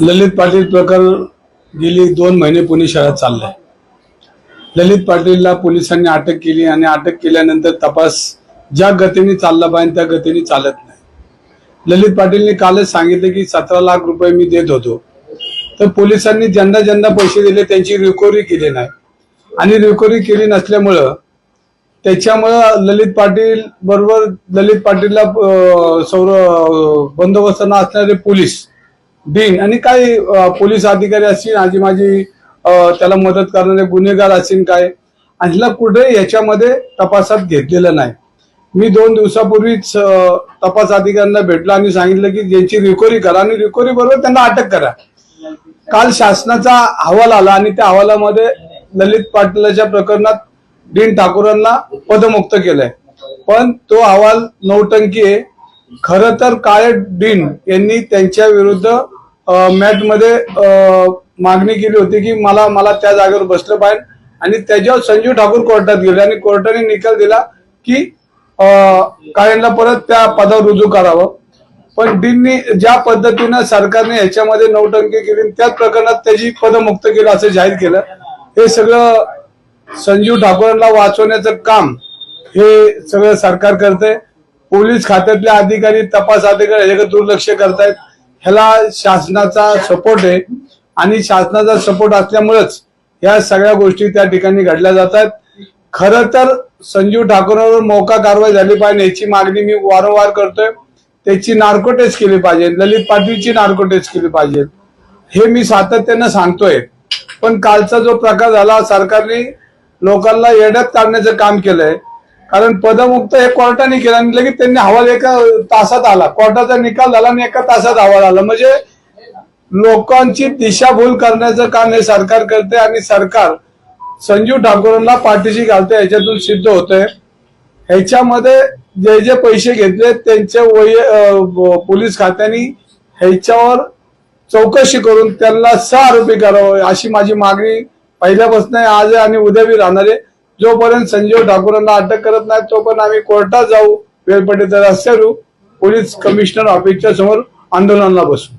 ललित पाटील प्रकरण गेली दोन महिने पुणे शहरात चाललंय. ललित पाटीलला पोलिसांनी अटक केली आणि अटक केल्यानंतर तपास ज्या गतीने चालला पाहिजे त्या गतीने चालत नाही. ललित पाटीलने कालच सांगितलं की सतरा लाख रुपये मी देत होतो. तर पोलिसांनी ज्यांना ज्यांना पैसे दिले त्यांची रिकव्हरी केली नाही. आणि रिकव्हरी केली नसल्यामुळं त्याच्यामुळं ललित पाटील बरोबर ललित पाटीलला सौर अं, असणारे पोलीस डीन आणि काही पोलीस अधिकारी असतील आजी माझी त्याला मदत करणारे गुन्हेगार असतील काय आणि ह्याला कुठे याच्यामध्ये तपासात घेतलेलं नाही. मी दोन दिवसापूर्वीच तपास अधिकाऱ्यांना भेटलो आणि सांगितलं की ज्यांची रिकव्हरी करा आणि रिकव्हरी बरोबर त्यांना अटक करा. काल शासनाचा अहवाल आला आणि त्या अहवालामध्ये ललित पाटलाच्या प्रकरणात डीन ठाकूरांना पदमुक्त केलंय. पण तो अहवाल नौटंकी आहे. खर तर काळे डीन यांनी त्यांच्या विरुद्ध मॅटमध्ये मागणी केली होती की मला मला त्या जागेवर बसलं पाहिजे. आणि त्याच्यावर संजीव ठाकूर कोर्टात गेले आणि कोर्टाने निकाल दिला की काळेंना परत त्या पदावर रुजू करावं. पण डीननी ज्या पद्धतीनं सरकारने ह्याच्यामध्ये नौटंकी केली त्याच प्रकरणात त्याची पदमुक्त केलं असं जाहीर केलं. हे सगळं संजीव ठाकूरांना वाचवण्याचं काम हे सगळं सरकार करते पोलीस खात्यातले अधिकारी तपास अधिकारी ह्याच्याकडे दुर्लक्ष करतायत. ह्याला शासनाचा सपोर्ट आहे. आणि शासनाचा सपोर्ट असल्यामुळेच या सगळ्या गोष्टी त्या ठिकाणी घडल्या जातात खर तर संजीव ठाकूरवर मोका कारवाई झाली पाहिजे याची मागणी मी वारंवार करतोय. त्याची नार्को टेस्ट केली पाहिजे ललित पाटीलची नार्को टेस्ट केली पाहिजे. हे मी सातत्यानं सांगतोय. पण कालचा जो प्रकार झाला सरकारने लोकांना येड्यात काढण्याचं काम केलंय. कारण पदमुक्त हे कोर्टाने केलं आणि लगेच त्यांनी अहवाल एका तासात आला. कोर्टाचा निकाल झाला आणि एका तासात अहवाल आला. म्हणजे लोकांची दिशाभूल करण्याचं काम हे सरकार करते आणि सरकार संजीव ठाकूरांना पाठीशी घालते याच्यातून सिद्ध होतंय. ह्याच्यामध्ये जे जे पैसे घेतले त्यांच्या वय पोलीस खात्याने ह्याच्यावर चौकशी करून त्यांना सहआरोपी करावं अशी माझी मागणी पहिल्यापासून आज आहे आणि उद्या बी राहणार आहे. जोपर्यंत संजीव ठाकूरांना अटक करत नाही तोपर्यंत आम्ही कोर्टात जाऊ. वेळ रस्त्यावर पोलीस कमिशनर ऑफिसच्या समोर आंदोलनाला बसू.